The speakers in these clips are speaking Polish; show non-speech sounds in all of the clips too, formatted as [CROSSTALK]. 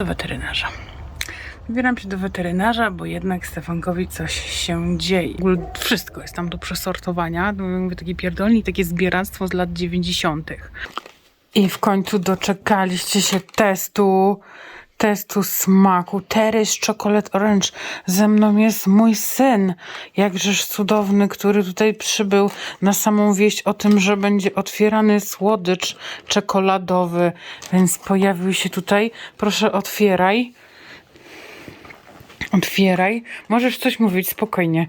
do weterynarza. Wybieram się do weterynarza, bo jednak Stefankowi coś się dzieje. W ogóle wszystko jest tam do przesortowania. No, Mówię taki pierdolnik, takie zbieractwo z lat 90. I w końcu doczekaliście się testu, testu smaku. Terry's Chocolate Orange. Ze mną jest mój syn, jakżeż cudowny, który tutaj przybył na samą wieść o tym, że będzie otwierany słodycz czekoladowy. Więc pojawił się tutaj. Proszę, otwieraj. Otwieraj. Możesz coś mówić, spokojnie.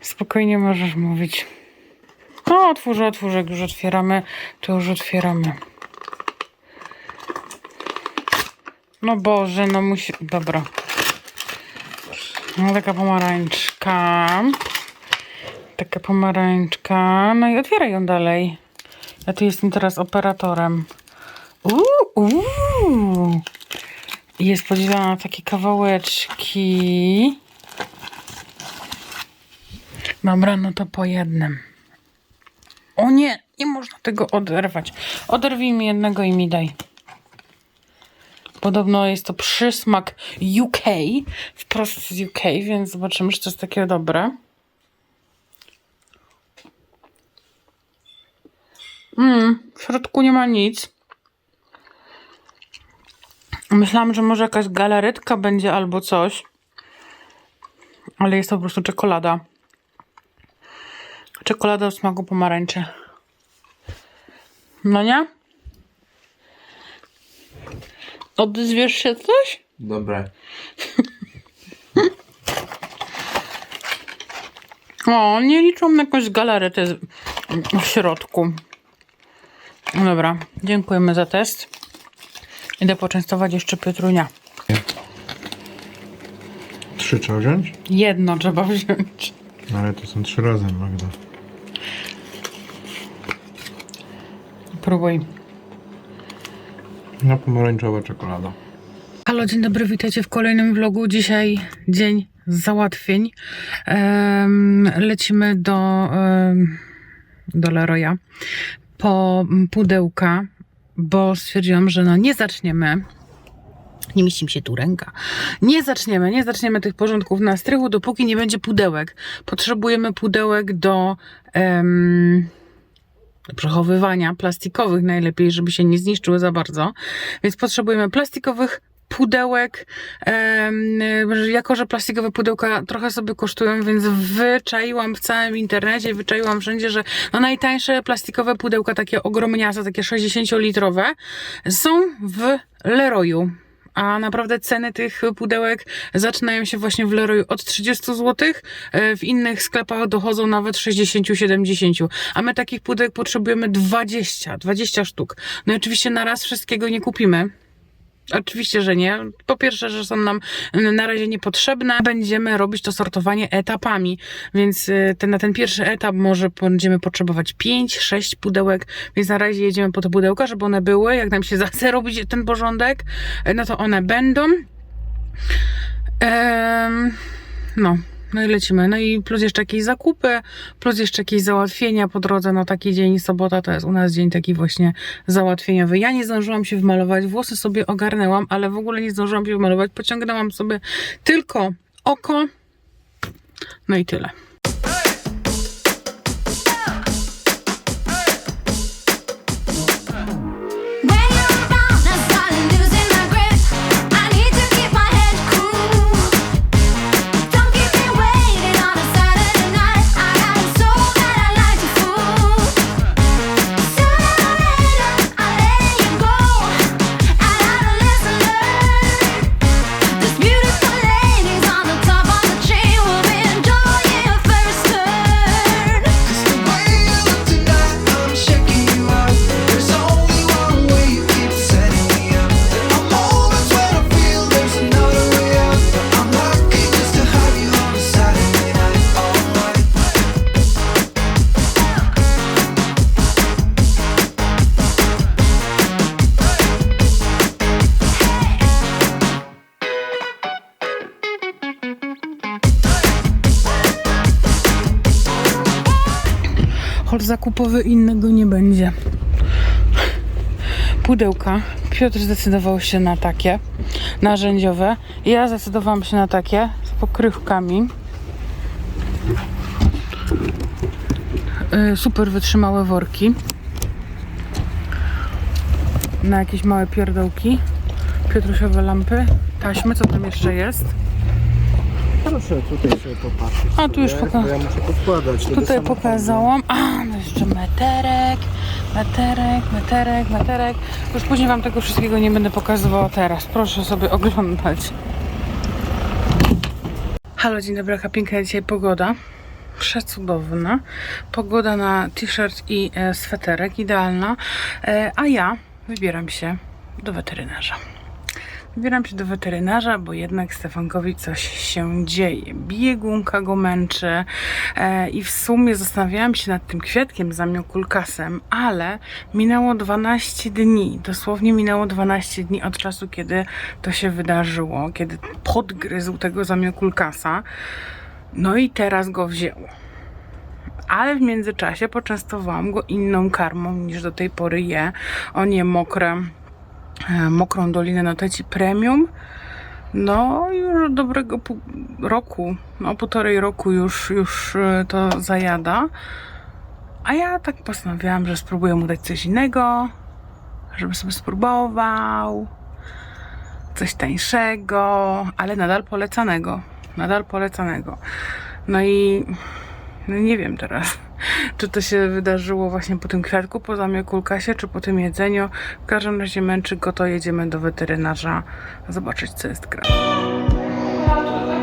Spokojnie możesz mówić. No, otwórz, otwórz, jak już otwieramy, to już otwieramy. No Boże, no musi... Dobra. No taka pomarańczka. Taka pomarańczka. No i otwieraj ją dalej. Ja tu jestem teraz operatorem. Uuu, uuu. Jest podzielona na takie kawałeczki. Dobra, no to po jednym. O nie, nie można tego oderwać. Oderwij mi jednego i mi daj. Podobno jest to przysmak UK, wprost z UK, więc zobaczymy, czy to jest takie dobre. Mm, w środku nie ma nic. Myślałam, że może jakaś galaretka będzie albo coś. Ale jest to po prostu czekolada. Czekolada o smaku pomarańczy. No nie? Odezwiesz się coś? Dobre. [LAUGHS] O, nie liczą na jakąś galaretę w środku. No Dobra, dziękujemy za test. Idę poczęstować jeszcze Piotrunia. Trzy trzeba wziąć? Jedno trzeba wziąć. No ale to są trzy razem, Magda. Próbuj. No pomarańczowa czekolada. Halo, dzień dobry, witajcie w kolejnym vlogu. Dzisiaj dzień załatwień. Em, lecimy do, um, do Leroya po pudełka, bo stwierdziłam, że no nie zaczniemy. Nie mieści mi się tu ręka. Nie zaczniemy, nie zaczniemy tych porządków na strychu, dopóki nie będzie pudełek. Potrzebujemy pudełek do, do przechowywania plastikowych najlepiej, żeby się nie zniszczyły za bardzo. Więc potrzebujemy plastikowych pudełek. Jako, że plastikowe pudełka trochę sobie kosztują, więc wyczaiłam w całym internecie, wyczaiłam wszędzie, że no najtańsze plastikowe pudełka, takie ogromniaste, takie 60-litrowe, są w Leroyu. A naprawdę ceny tych pudełek zaczynają się właśnie w Leroyu od 30 zł, w innych sklepach dochodzą nawet 60-70. A my takich pudełek potrzebujemy 20, 20 sztuk. No i oczywiście na raz wszystkiego nie kupimy. Oczywiście, że nie. Po pierwsze, że są nam na razie niepotrzebne. Będziemy robić to sortowanie etapami, więc y, ten, na ten pierwszy etap może będziemy potrzebować 5-6 pudełek, więc na razie jedziemy po te pudełka, żeby one były. Jak nam się [LAUGHS] zachce robić ten porządek, no to one będą. Em, no. No i lecimy. No i plus jeszcze jakieś zakupy, plus jeszcze jakieś załatwienia po drodze. No taki dzień, sobota to jest u nas dzień taki właśnie załatwieniowy. Ja nie zdążyłam się wmalować, włosy sobie ogarnęłam, ale w ogóle nie zdążyłam się wmalować. Pociągnęłam sobie tylko oko. No i tyle. Zakupowy innego nie będzie. Pudełka. Piotr zdecydował się na takie. narzędziowe. Ja zdecydowałam się na takie z pokrywkami. Y, Super wytrzymałe worki. Na jakieś małe pierdołki. Piotrusiowe lampy. Taśmy, co tam jeszcze jest? Proszę tutaj sobie popatrzeć. A, tu już sobie, poka- bo Ja muszę podkładać. do Tutaj samochodu. pokazałam. A, no jeszcze meterek, meterek, meterek, meterek. Już później Wam tego wszystkiego nie będę pokazywała teraz. Proszę sobie oglądać. Halo, dzień dobry, jaka piękna dzisiaj pogoda. Przecudowna. Pogoda na t-shirt i e, sweterek, idealna. E, a ja wybieram się do weterynarza. Wybieram się do weterynarza, bo jednak Stefankowi coś się dzieje. Biegunka go męczy e, i w sumie zastanawiałam się nad tym kwiatkiem zamiokulkasem, ale minęło 12 dni. Dosłownie minęło 12 dni od czasu, kiedy to się wydarzyło, kiedy podgryzł tego zamiokulkasa. No i teraz go wzięło. Ale w międzyczasie poczęstowałam go inną karmą niż do tej pory je. On je mokre mokrą dolinę Noteci Premium. No, już dobrego roku, no półtorej roku już, już e, to zajada. A ja tak postanowiłam, że spróbuję mu dać coś innego, żeby sobie spróbował. Coś tańszego, ale nadal polecanego. Nadal polecanego. No i no nie wiem teraz, [LAUGHS] czy to się wydarzyło właśnie po tym kwiatku, po zamiokulkasie, czy po tym jedzeniu. W każdym razie męczy go to, jedziemy do weterynarza zobaczyć, co jest grane.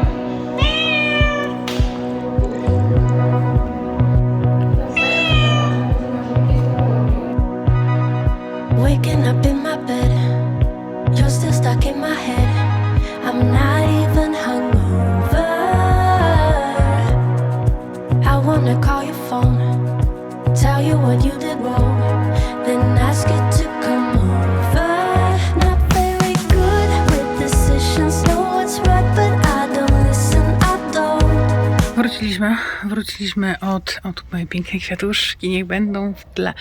Wróciliśmy, wróciliśmy od, od mojej pięknej kwiatuszki, niech będą w tle.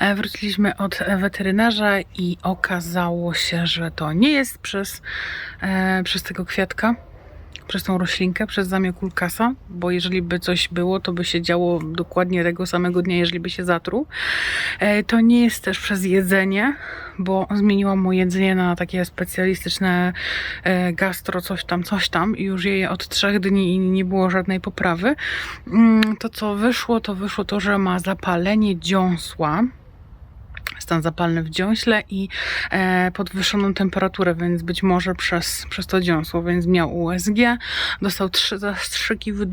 E, Wróciliśmy od weterynarza i okazało się, że to nie jest przez, e, przez tego kwiatka, przez tą roślinkę, przez zamiokulkasa, bo jeżeli by coś było, to by się działo dokładnie tego samego dnia, jeżeli by się zatruł. E, To nie jest też przez jedzenie, bo zmieniłam mu jedzenie na takie specjalistyczne e, gastro, coś tam, coś tam i już je od trzech dni i nie było żadnej poprawy. Mm, To co wyszło, to wyszło to, że ma zapalenie dziąsła stan zapalny w dziąśle i e, podwyższoną temperaturę, więc być może przez, przez to dziąsło, więc miał USG, dostał trzy zastrzyki w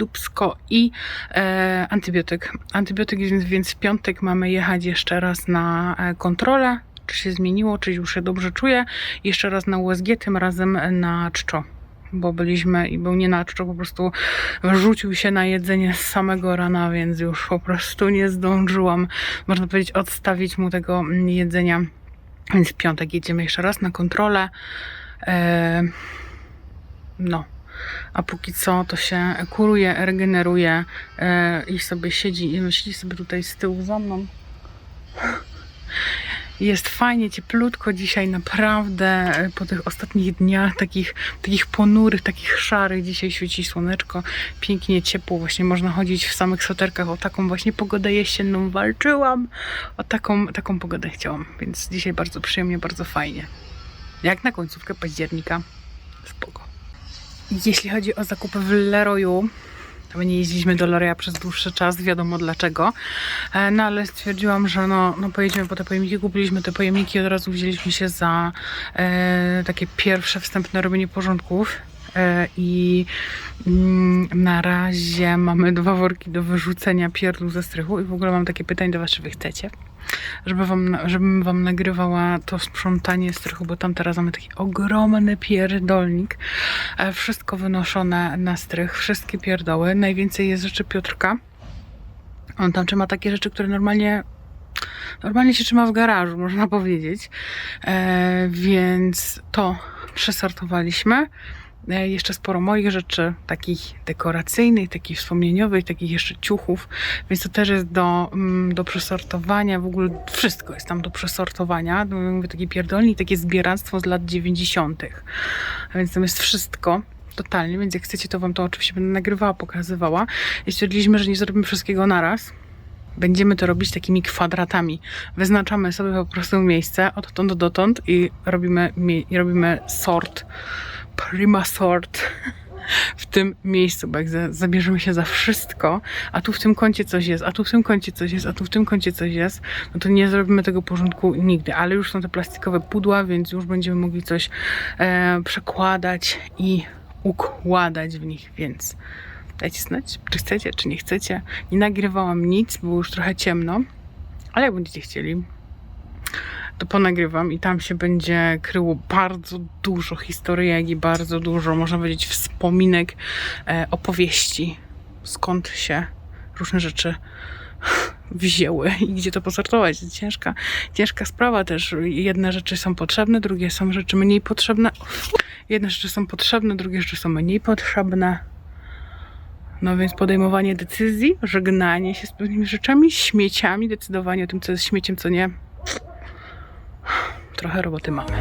i e, antybiotyk. Antybiotyk, więc, więc w piątek mamy jechać jeszcze raz na e, kontrolę, czy się zmieniło, czy już się dobrze czuje. Jeszcze raz na USG, tym razem na czczo. Bo byliśmy i był nie na czczo, po prostu rzucił się na jedzenie z samego rana, więc już po prostu nie zdążyłam, można powiedzieć, odstawić mu tego jedzenia. Więc w piątek jedziemy jeszcze raz na kontrolę. E, no. A póki co to się kuruje, regeneruje e, i sobie siedzi, siedzi sobie tutaj z tyłu za mną. Jest fajnie, cieplutko dzisiaj, naprawdę e, po tych ostatnich dniach, takich, takich ponurych, takich szarych. Dzisiaj świeci słoneczko, pięknie ciepło, właśnie można chodzić w samych sweterkach. O taką właśnie pogodę jesienną walczyłam, o taką, taką pogodę chciałam, więc dzisiaj bardzo przyjemnie, bardzo fajnie. Jak na końcówkę października, spoko. Jeśli chodzi o zakupy w Leroyu, to my nie jeździliśmy do Leroya przez dłuższy czas, wiadomo dlaczego. E, No ale stwierdziłam, że no, no pojedziemy po te pojemniki, kupiliśmy te pojemniki i od razu wzięliśmy się za e, takie pierwsze wstępne robienie porządków. E, I mm, na razie mamy dwa worki do wyrzucenia pierdół ze strychu i w ogóle mam takie pytanie do Was, czy Wy chcecie? Żeby wam, żebym Wam nagrywała to sprzątanie strychu, bo tam teraz mamy taki ogromny pierdolnik. E, Wszystko wynoszone na strych, wszystkie pierdoły. Najwięcej jest rzeczy Piotrka. On tam trzyma takie rzeczy, które normalnie normalnie się trzyma w garażu, można powiedzieć. E, więc to przesortowaliśmy. E, Jeszcze sporo moich rzeczy, takich dekoracyjnych, takich wspomnieniowych, takich jeszcze ciuchów, więc to też jest do, mm, do przesortowania. W ogóle wszystko jest tam do przesortowania. No, Mówię, taki pierdolnik, takie zbieractwo z lat 90. A więc tam jest wszystko. Totalnie, więc jak chcecie, to wam to oczywiście będę nagrywała, pokazywała. I stwierdziliśmy, że nie zrobimy wszystkiego naraz. Będziemy to robić takimi kwadratami. Wyznaczamy sobie po prostu miejsce odtąd dotąd i robimy, i robimy sort, prima sort [LAUGHS] w tym miejscu, bo jak za, zabierzemy się za wszystko, a tu w tym kącie coś jest, a tu w tym kącie coś jest, a tu w tym kącie coś jest, no to nie zrobimy tego porządku nigdy, ale już są te plastikowe pudła, więc już będziemy mogli coś e, przekładać i układać w nich, więc dajcie znać, czy chcecie, czy nie chcecie. Nie nagrywałam nic, było już trochę ciemno, ale jak będziecie chcieli, to ponagrywam i tam się będzie kryło bardzo dużo historyjek i bardzo dużo, można powiedzieć, wspominek, e, opowieści, skąd się różne rzeczy wzięły i gdzie to posortować. Ciężka, ciężka sprawa też. Jedne rzeczy są potrzebne, drugie są rzeczy mniej potrzebne. Jedne rzeczy są potrzebne, drugie rzeczy są mniej potrzebne. No więc podejmowanie decyzji, żegnanie się z pewnymi rzeczami, śmieciami, decydowanie o tym, co jest śmieciem, co nie. Trochę roboty mamy.